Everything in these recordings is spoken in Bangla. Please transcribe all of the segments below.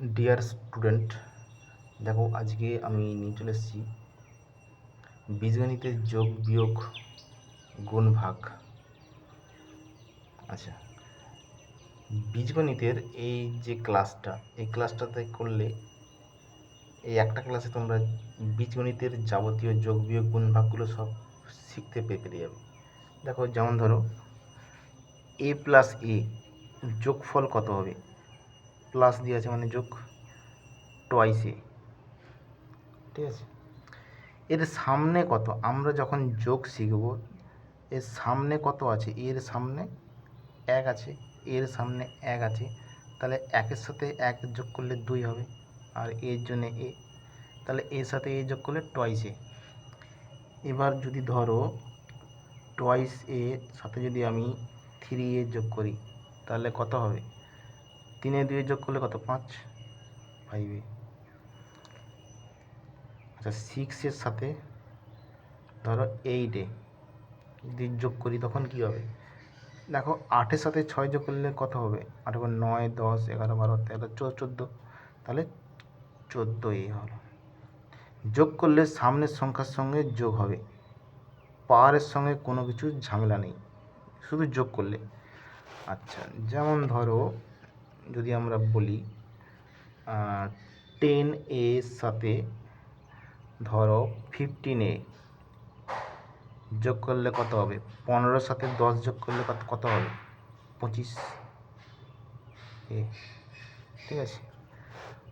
ডিয়ার স্টুডেন্ট দেখো আজকে আমি নিয়ে চলে এসেছি বীজগণিতের যোগ বিয়োগ গুণ ভাগ। আচ্ছা বীজগণিতের এই যে ক্লাসটা, এই ক্লাসটাতে করলে এই একটা ক্লাসে তোমরা বীজগণিতের যাবতীয় যোগ বিয়োগ গুণ ভাগগুলো সব শিখতে পেরে যাবে। দেখো, যেমন ধরো এ প্লাস এ যোগফল কত হবে? প্লাস দিয়ে আছে মানে যোগ টোয়াইস ঠিক আছে? এর সামনে কত? আমরা যখন যোগ শিখব, এর সামনে কত আছে? এর সামনে এক আছে, এর সামনে এক আছে। তাহলে একের সাথে এক যোগ করলে দুই হবে, আর এর জন্য এ। তাহলে এর সাথে এ যোগ করলে টোয়াইস এ। এবার যদি ধরো টোয়াইস এ সাথে যদি আমি থ্রি এ যোগ করি, তাহলে কত হবে? তিনে দুয়ে যোগ করলে কত? পাঁচ? ফাইভে আচ্ছা সিক্সের সাথে ধরো এইটে যদি যোগ করি তখন কী হবে? দেখো আটের সাথে ছয় যোগ করলে কত হবে? আট নয়, দশ, এগারো, বারো, তেরো, চোদ্দ তাহলে চোদ্দ এই হলো। যোগ করলে সামনের সংখ্যার সঙ্গে যোগ হবে। পাওয়ারের সঙ্গে কোনো কিছু ঝামেলা নেই। শুধু যোগ করলে। আচ্ছা যেমন ধরো যদি আমরা বলি টেন এর সাথে ধরো ফিফটিন এ যোগ করলে কত হবে? পনেরোর সাথে দশ যোগ করলে কত কত হবে? পঁচিশ এ ঠিক আছে?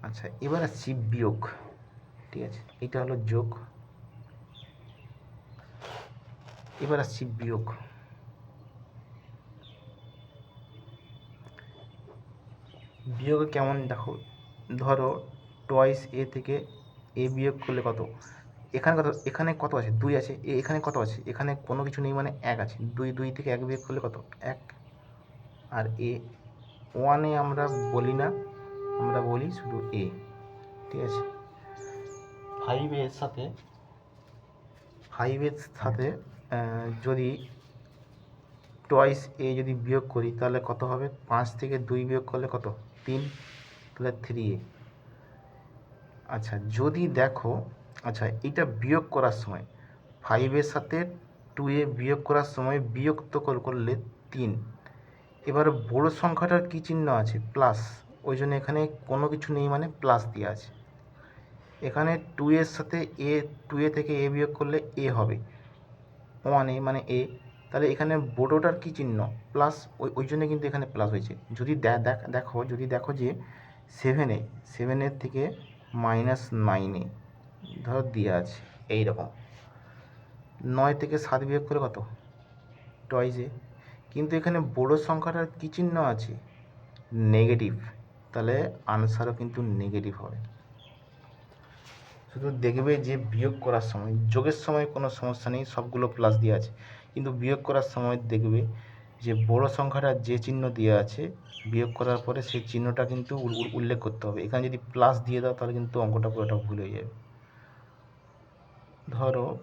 আচ্ছা এবার আসছি বিয়োগ, ঠিক আছে? এটা হলো যোগ। এবার আসছি বিয়োগ। বিয়োগে কেমন দেখো? ধরো টয়েস এ থেকে এ বিয়োগ করলে কত? এখানে কত? এখানে কত আছে? দুই আছে। এ এখানে কত আছে? এখানে কোনো কিছু নেই মানে এক আছে। দুই দুই থেকে এক বিয়োগ করলে কত? এক। আর এ ওয়ানে আমরা বলি না আমরা বলি শুধু এ ঠিক আছে? ফাইভের সাথে ফাইভের সাথে যদি টয়েস এ যদি বিয়োগ করি তাহলে কত হবে? পাঁচ থেকে দুই বিয়োগ করলে কত? তিন তাহলে থ্রি এ। আচ্ছা যদি দেখো আচ্ছা এটা বিয়োগ করার সময় ফাইভের সাথে টু এ বিয়োগ করার সময় বিয়োক্ত কর- করলে তিন। এবার বড় সংখ্যাটার কী চিহ্ন আছে? প্লাস ওই জন্য এখানে কোনো কিছু নেই মানে প্লাস দিয়ে আছে। এখানে টু এর সাথে এ টু এ থেকে এ বিয়োগ করলে এ হবে। ওয়ান এ মানে এ তাহলে এখানে বড়োটার কী চিহ্ন? প্লাস ওই ওই জন্য কিন্তু এখানে প্লাস হয়েছে। যদি দেখ- দেখো, যদি দেখো যে সেভেনে সেভেনের থেকে মাইনাস নাইনে ধরো দিয়ে আছে এই রকম নয় থেকে সাত বিয়োগ করে কত? টয়েসে কিন্তু এখানে বড় সংখ্যাটার কী চিহ্ন আছে? নেগেটিভ তাহলে আনসারও কিন্তু নেগেটিভ হবে। শুধু দেখবে যে বিয়োগ করার সময়, যোগের সময় কোনো সমস্যা নেই, সবগুলো প্লাস দিয়ে আছে। কিন্তু বিয়োগ করার সময় দেখবে যে বড় সংখ্যাটা যে চিহ্ন দেওয়া আছে, বিয়োগ করার পরে সেই চিহ্নটা কিন্তু উল- উল- উল্লেখ করতে হবে। এখানে যদি প্লাস দিয়ে দাও, তাহলে কিন্তু অঙ্কটা পুরোটা ভুল হয়ে যাবে। ধরো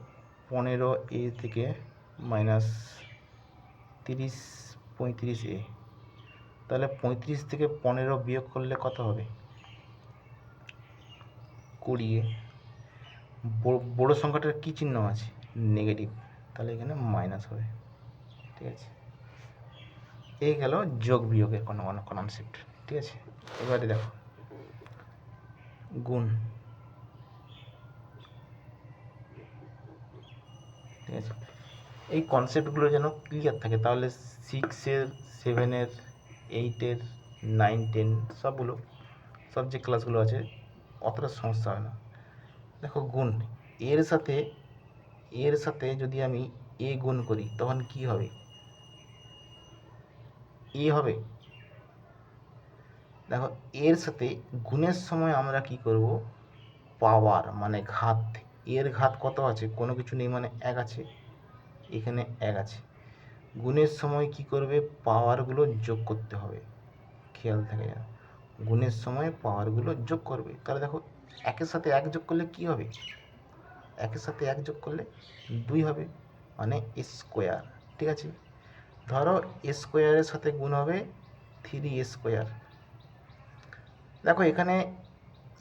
পনেরো এ থেকে মাইনাস তিরিশ, পঁয়ত্রিশ এ তাহলে পঁয়ত্রিশ থেকে পনেরো বিয়োগ করলে কত হবে? কুড়ি এ বড় সংখ্যাটার কী চিহ্ন আছে? নেগেটিভ তাহলে এখানে মাইনাস হবে, ঠিক আছে? এই গেল যোগ বিয়োগের কোনো কোনো কনসেপ্ট ঠিক আছে? এবারে দেখো, গুণ, ঠিক আছে? এই কনসেপ্টগুলো যেন ক্লিয়ার থাকে, তাহলে সিক্সের সেভেনের এইটের নাইন টেন সবগুলো, সব যে ক্লাসগুলো আছে, অতটা সমস্যা হয় না। দেখো গুণ, এর সাথে এর সাথে যদি আমি এ গুণ করি, তখন কি হবে? এ হবে। দেখো, এর সাথে গুণের সময় আমরা কি করব? পাওয়ার মানে ঘাত। এর ঘাত কত আছে? কোনো কিছু নেই মানে এক আছে। এখানে এক আছে। গুণের সময় কি করবে? পাওয়ারগুলো যোগ করতে হবে। খেয়াল থাকে যেন। গুণের সময় পাওয়ারগুলো যোগ করবে। তাহলে দেখো, একের সাথে এক যোগ করলে কি হবে? একের সাথে এক যোগ করলে দুই হবে মানে স্কোয়ার ঠিক আছে? ধরো স্কোয়ারের সাথে গুণ হবে থ্রি স্কোয়ার দেখো এখানে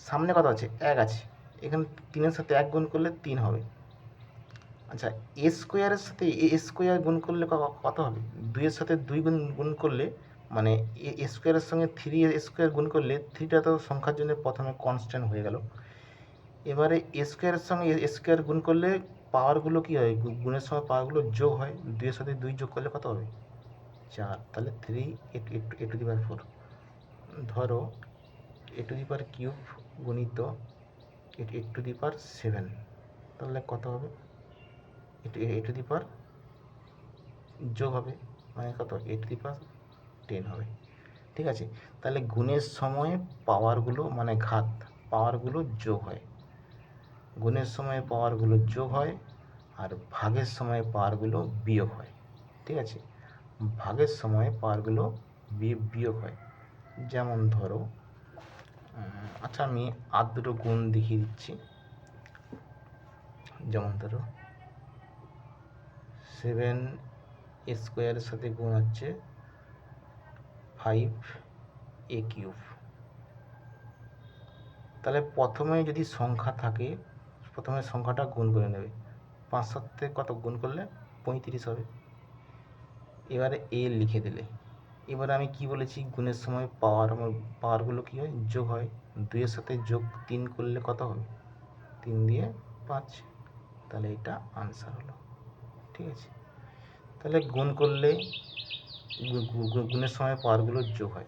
সামনে কত আছে এক আছে, এখানে তিনের সাথে এক গুণ করলে তিন হবে। আচ্ছা এ স্কোয়ারের সাথে এ স্কোয়ার গুণ করলে কত হবে? দুইয়ের সাথে দুই গুণ গুণ করলে মানে এ স্কোয়ারের সঙ্গে থ্রি স্কোয়ার গুণ করলে থ্রিটা তো সংখ্যার জন্য প্রথমে কনস্ট্যান্ট হয়ে গেল। এবারে এ স্কোয়ারের সঙ্গে এ স্কোয়ার গুণ করলে পাওয়ারগুলো কী হয়? গুণের সময় পাওয়ারগুলো যোগ হয়। দুইয়ের সাথে দুই যোগ করলে কত হবে? চার। তাহলে three a to the power four ধরো a to the power cube গুণিত এ টু দি পাওয়ার সেভেন তাহলে কত হবে? এ টু দি পাওয়ার যোগ হবে। মানে কত? এ টু দি পাওয়ার টেন হবে। ঠিক আছে? তাহলে গুণের সময় পাওয়ারগুলো মানে ঘাত পাওয়ারগুলো যোগ হয়। গুণের সময় পাওয়ারগুলো যোগ হয় আর ভাগের সময় পাওয়ারগুলো বিয়োগ হয়, ঠিক আছে? ভাগের সময় পাওয়ারগুলো বিয়োগ হয়। যেমন ধরো আচ্ছা আমি আর দুটো গুণ দেখিয়ে দিচ্ছি। যেমন ধরো সেভেন স্কোয়ারের সাথে গুণ হচ্ছে ফাইভ এ কিউব তাহলে প্রথমে যদি সংখ্যা থাকে প্রথমে সংখ্যাটা গুণ করে নেবে। পাঁচ সাথে কত গুণ করলে? পঁয়ত্রিশ হবে। এবারে এ লিখে দিলে। এবারে আমি কি বলেছি? গুণের সময় পাওয়ার আমার পাওয়ারগুলো কী হয়? যোগ হয়। দুইয়ের সাথে যোগ তিন করলে কত হবে? তিন দিয়ে পাঁচ। তাহলে এটা আনসার হলো। ঠিক আছে? তাহলে গুণ করলে গুণের সময় পাওয়ারগুলো যোগ হয়।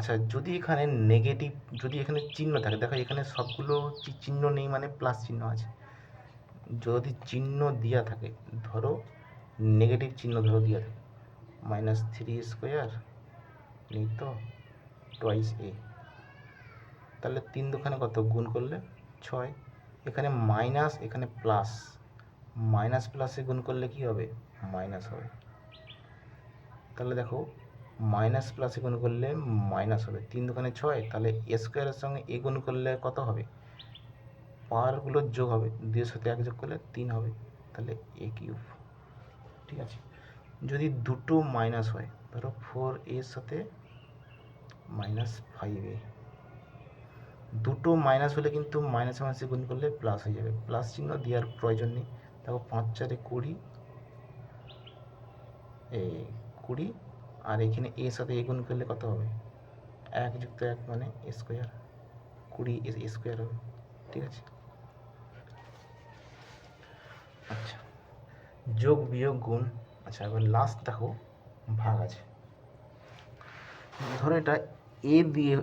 আচ্ছা যদি এখানে নেগেটিভ যদি এখানে চিহ্ন থাকে, দেখো এখানে সবগুলো চিহ্ন নেই মানে প্লাস চিহ্ন আছে। যদি চিহ্ন দেওয়া থাকে, ধরো নেগেটিভ চিহ্ন ধরো দেওয়া থাকে মাইনাস থ্রি স্কোয়ার নেই তো? টোয়াইস এ তাহলে তিন দোকানে কত? গুণ করলে ছয়। এখানে মাইনাস এখানে প্লাস মাইনাস প্লাসে গুণ করলে কি হবে? মাইনাস হবে। তাহলে দেখো মাইনাস প্লাসে গুণ করলে মাইনাস হবে। তিন দোকানে ছয়, তাহলে এ স্কোয়ারের সঙ্গে এ গুণ করলে কত হবে? পাওয়ারগুলোর যোগ হবে, দুইয়ের সাথে এক যোগ করলে তিন হবে, তাহলে এ কিউব। ঠিক আছে? যদি দুটো মাইনাস হয়, ধরো ফোর এর সাথে মাইনাস ফাইভ এ। দুটো মাইনাস হলে কিন্তু মাইনাসে মাইনাসে গুণ করলে প্লাস হয়ে যাবে। প্লাস চিহ্ন দেওয়ার প্রয়োজন নেই। দেখো পাঁচ চারে কুড়ি এই কুড়ি আর এখানে এর সাথে এ গুণ করলে কত হবে? এক যুক্ত এক মানে স্কোয়ার কুড়ি স্কোয়ার হবে, ঠিক আছে? আচ্ছা যোগ বিয়োগ গুণ আচ্ছা এবার লাস্ট দেখো, ভাগ আছে। ধরো এটা এ দিয়ে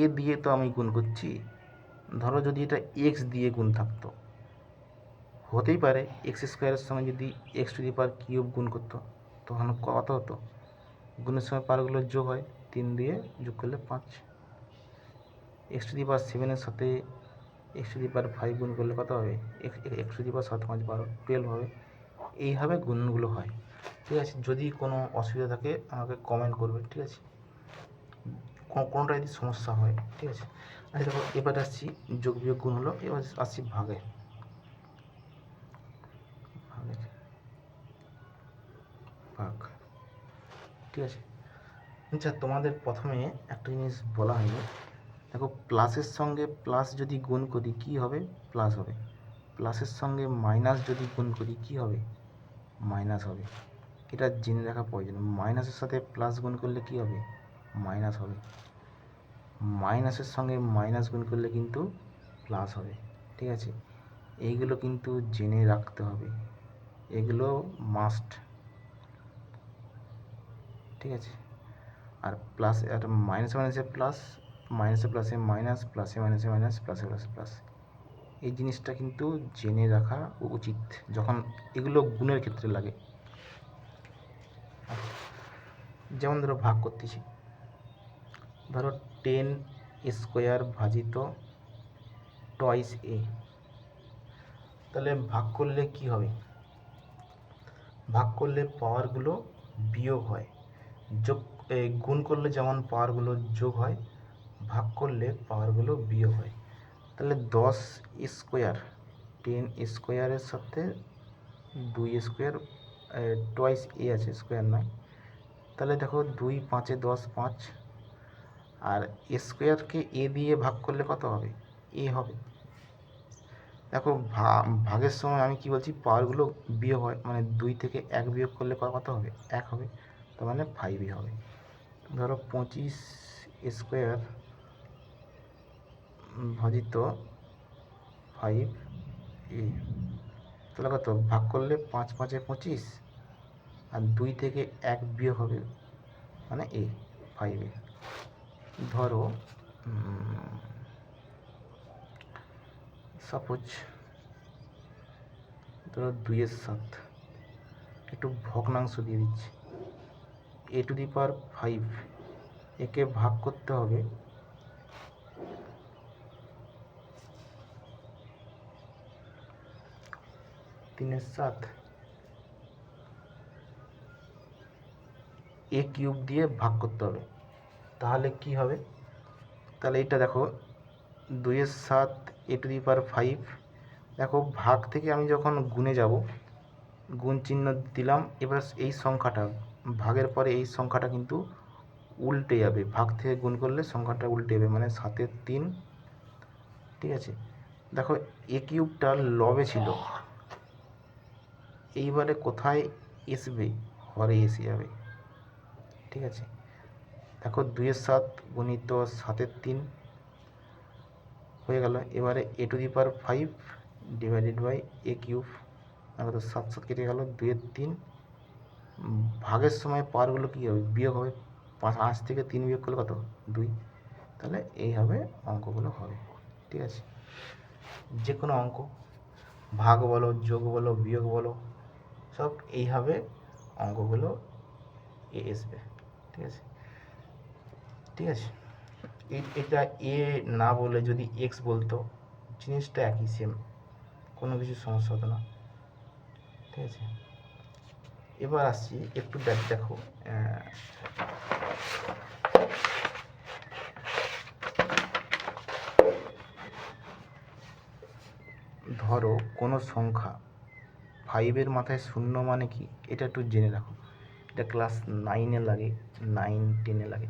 এ দিয়ে তো আমি গুণ করছি। ধরো যদি এটা এক্স দিয়ে গুণ থাকতো, হতেই পারে এক্স স্কোয়ারের সঙ্গে যদি x to the power cube গুণ করতো, তখন কত হতো? গুণের সময় পাওয়ারগুলো যোগ হয় তিন দিয়ে যোগ করলে পাঁচ। এক্স টু দি পাওয়ার সেভেনের সাথে x to the power five গুণ করলে কত হবে? এক্স টু দি পাওয়ার সাত পাঁচ বারো টুয়েলভ হবে। এইভাবে গুণগুলো হয়। ঠিক আছে? যদি কোনো অসুবিধা থাকে, আমাকে কমেন্ট করবে, ঠিক আছে? কোনো কোনোটা যদি সমস্যা হয়, ঠিক আছে? আচ্ছা এবার আসছি যোগ বিয়োগ গুণ হলো, এবার আসছি ভাগে ভাগ ঠিক আছে? আচ্ছা তোমাদের প্রথমে একটা জিনিস বলা হয়নি দেখো প্লাসের সঙ্গে প্লাস যদি গুণ করি, কি হবে? প্লাস হবে। প্লাসের সঙ্গে মাইনাস যদি গুণ করি, কি হবে? মাইনাস হবে। এটা জেনে রাখা প্রয়োজন। মাইনাসের সাথে প্লাস গুণ করলে কি হবে? মাইনাস হবে। মাইনাসের সঙ্গে মাইনাস গুণ করলে কিন্তু প্লাস হবে। ঠিক আছে? এইগুলো কিন্তু জেনে রাখতে হবে। এগুলো মাস্ট ঠিক আছে? আর প্লাস আর মাইনাসে মাইনাসে প্লাস মাইনাসে প্লাসে মাইনাস প্লাসে মাইনাসে মাইনাস প্লাসে প্লাসে প্লাস এই জিনিসটা কিন্তু জেনে রাখা উচিত যখন এগুলো গুণের ক্ষেত্রে লাগে। আচ্ছা, যেমন ধরো ভাগ করতেছি। ধরো টেন স্কোয়ার ভাজিত টয়েস এ তাহলে ভাগ করলে কি হবে? ভাগ করলে পাওয়ারগুলো বিয়োগ হয়। যোগ গুণ করলে যেমন পাওয়ারগুলো যোগ হয়, ভাগ করলে পাওয়ারগুলো বিয়োগ হয়। তাহলে দশ স্কোয়ার, টেন স্কোয়ারের সাথে দুই স্কোয়ার টোয়াইস এ আছে, স্কোয়ার নয়। তাহলে দেখো দুই পাঁচে দশ পাঁচ, আর স্কোয়ারকে এ দিয়ে ভাগ করলে কত হবে? এ হবে। দেখো ভাগের সময় আমি কি বলছি, পাওয়ারগুলো বিয়োগ হয় মানে দুই থেকে এক বিয়োগ করলে কত হবে? এক হবে। তার মানে ফাইভই হবে। ধরো পঁচিশ স্কোয়ার ভাজিত ফাইভ এ তাহলে কত? ভাগ করলে পাঁচ পাঁচে পঁচিশ, আর দুই থেকে এক বিয়োগ হবে মানে এ ফাইভে ধরো সাপোজ ধরো দুইয়ের সাত, একটু ভগ্নাংশ দিয়ে দিচ্ছি। এ টু দি পাওয়ার ফাইভ একে ভাগ করতে হবে। তিনের সাত। এ কিউব দিয়ে ভাগ করতে হবে। তাহলে কি হবে? তাহলে এটা দেখো, দুইয়ের সাত এ টু দি পাওয়ার ফাইভ দেখো, ভাগ থেকে আমি যখন গুণে যাব, গুণ চিহ্ন দিলাম, এবার এই সংখ্যাটা ভাগের পরে এই সংখ্যাটা কিন্তু উল্টে যাবে। ভাগ থেকে গুণ করলে সংখ্যাটা উল্টে যাবে মানে সাতের তিন। ঠিক আছে? দেখো, এ কিউবটা লবে ছিল। এইবারে কোথায় এসবে? হরে এসে যাবে। ঠিক আছে? দেখো, দুইয়ের সাত গুণিত সাতের তিন হয়ে গেল। এবারে a to the power five divided by a cube. দেখো, তো সাত সাত কেটে গেল, দুইয়ের তিন। ভাগের সময় পাওয়ারগুলো কী হবে? বিয়োগ হবে পাঁচ পাঁচ থেকে তিন বিয়োগ করলে কত? দুই। তাহলে এইভাবে অঙ্কগুলো হবে। ঠিক আছে? যে কোনো অঙ্ক। ভাগ বলো, যোগ বলো, বিয়োগ বলো, সব এইভাবে অঙ্কগুলো আসবে ঠিক আছে? ঠিক আছে? এটা এ না বলে যদি এক্স বলতো, জিনিসটা একই সেম কোনো কিছু সমস্যা হতো না। ঠিক আছে? এবার আসছি, একটু দেখ। দেখো ধরো কোনো সংখ্যা ফাইভের মাথায় শূন্য মানে কি? এটা একটু জেনে রাখো। এটা ক্লাস নাইনে লাগে নাইন টেনে লাগে।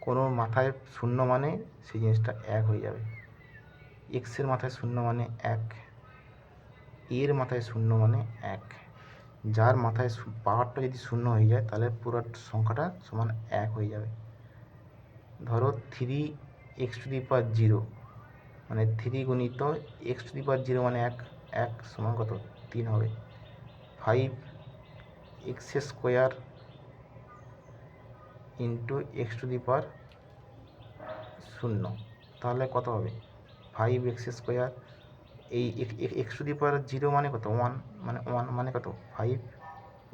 কোনো মাথায় শূন্য মানে সেই জিনিসটা এক হয়ে যাবে। এক্সের মাথায় শূন্য মানে এক এর মাথায় শূন্য মানে এক। যার মাথায় পাওয়ারটা যদি শূন্য হয়ে যায়, তাহলে পুরো সংখ্যাটা সমান এক হয়ে যাবে। ধরো three x to the power zero মানে থ্রি গুণিত x to the power zero মানে এক এক সমান কত? তিন হবে। Five x square into x to the power শূন্য, তাহলে কত হবে? ফাইভ এক্স স্কোয়ার এই x to the power zero মানে কত? ওয়ান মানে ওয়ান মানে কত? ফাইভ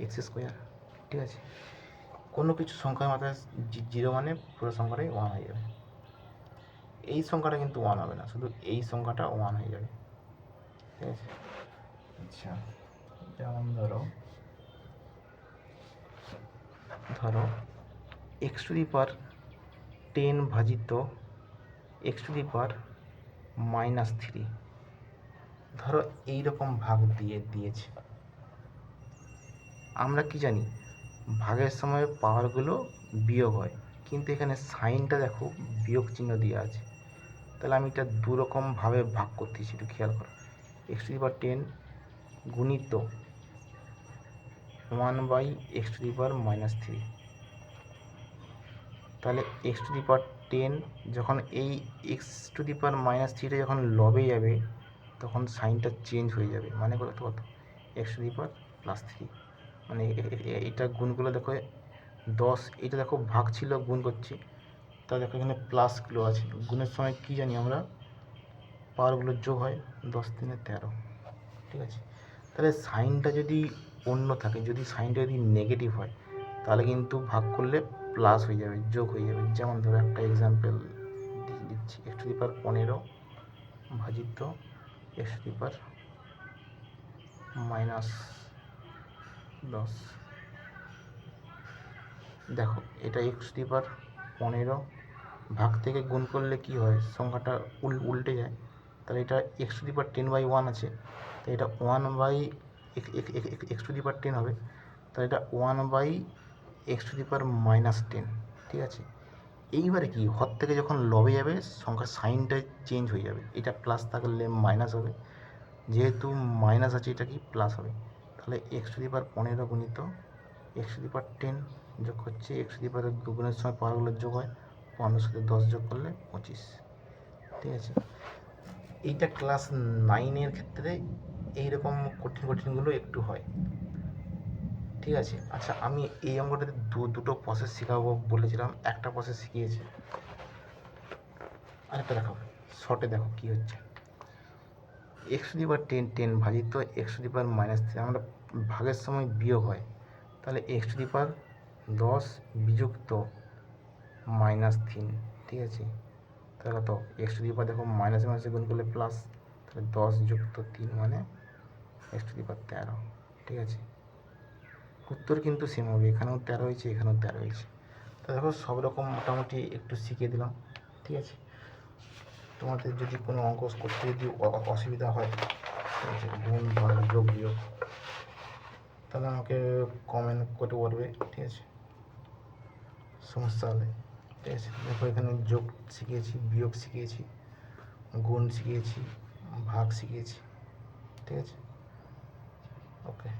এক্স স্কোয়ার ঠিক আছে? কোনো কিছু সংখ্যার মাথায় জিরো মানে পুরো সংখ্যাটাই ওয়ান হয়ে যাবে। এই সংখ্যাটা কিন্তু ওয়ান হবে না শুধু এই সংখ্যাটা ওয়ান হয়ে যাবে। ঠিক আছে? আচ্ছা যেমন ধরো ধরো x to the power ten ভাজিত x to the power minus three ধরো এইরকম ভাগ দিয়ে দিয়েছে। আমরা কি জানি, ভাগের সময় পাওয়ারগুলো বিয়োগ হয়, কিন্তু এখানে সাইনটা দেখো, বিয়োগ চিহ্ন দিয়ে আছে। তাহলে আমি এটা দু রকমভাবে ভাগ করতেছি, একটু খেয়াল করো। এক্স টু পাওয়ার টেন গুণিত one by x to power minus three তাহলে x to the power ten যখন এই x to the power minus থ্রিটা যখন লবে যাবে তখন সাইনটা চেঞ্জ হয়ে যাবে। মানে কত কত? X to the power plus three মানে এটা গুণগুলো দেখো, দশ এটা দেখো ভাগ ছিল, গুণ করছি। তা দেখো এখানে প্লাসগুলো আছে। গুণের সময় কী জানি আমরা? পাওয়ারগুলো যোগ হয় দশ তিনে তেরো। ঠিক আছে? তাহলে সাইনটা যদি অন্য থাকে, যদি সাইনটা যদি নেগেটিভ হয়, তাহলে কিন্তু ভাগ করলে প্লাস হয়ে যাবে, যোগ হয়ে যাবে। যেমন ধরো একটা এক্সাম্পল দিচ্ছি। এক্স টু দি পাওয়ার পনেরো ভাজিত এক্স টু পাওয়ার মাইনাস দশ। দেখো, এটা এক্স টু পাওয়ার পনেরো ভাগ থেকে গুণ করলে কি হয়? সংখ্যাটা উল, উল্টে যায়। তাহলে এটা x to power ten by one আছে। তো এটা one by x to the power ten হবে। তাহলে এটা one by x to the power minus ten, ঠিক আছে? এইবারে কি হর থেকে যখন লবে যাবে, সংখ্যার সাইনটা চেঞ্জ হয়ে যাবে। এটা প্লাস থাকলে মাইনাস হবে। যেহেতু মাইনাস আছে, এটা কি প্লাস হবে? তাহলে এক্স টু পনেরো গুণিত এক্স টু দি টেন যোগ হচ্ছে এক্স টু দি পাওয়ার দুগুণের সময় পাওয়ারগুলোর যোগ হয়, পনেরোর সাথে দশ যোগ করলে পঁচিশ। ঠিক আছে? এইটা ক্লাস নাইনের ক্ষেত্রে এইরকম কঠিন, কঠিনগুলো একটু হয়। ঠিক আছে? আচ্ছা আমি এই অঙ্কটাতে দু, দুটো প্রসেস শেখাবো বলেছিলাম। একটা প্রসেস শিখিয়েছি। আরেকটা দেখো শর্টে দেখো কী হচ্ছে। এক্স পাওয়ার টেন টেন ভাজিত এক্স পাওয়ার মাইনাস থ্রি আমরা ভাগের সময় বিয়োগ হয়। তাহলে এক্স পাওয়ার দশ বিযুক্ত মাইনাস তিন ঠিক আছে? তাহলে তো এক্স টু পাওয়ার দেখো মাইনাসে মাইনাসে গুণ করলে প্লাস তাহলে দশ যুক্ত তিন মানে এক্স টু পাওয়ার তেরো, ঠিক আছে? উত্তর কিন্তু সেম হবে। এখানেও তেরো হয়েছে, এখানেও তেরো হয়েছে। তো দেখো, সব রকম মোটামুটি একটু শিখিয়ে দিলাম, ঠিক আছে? তোমাদের যদি কোনো অঙ্ক করতে যদি অসুবিধা হয় গুণ ভাগ যোগ, বিয়োগ, তাহলে আমাকে কমেন্ট করে বলবে, ঠিক আছে? সমস্যা হলে, ঠিক আছে? দেখো, এখানে যোগ শিখিয়েছি, বিয়োগ শিখিয়েছি, গুণ শিখিয়েছি, ভাগ শিখিয়েছি, ঠিক আছে? ওকে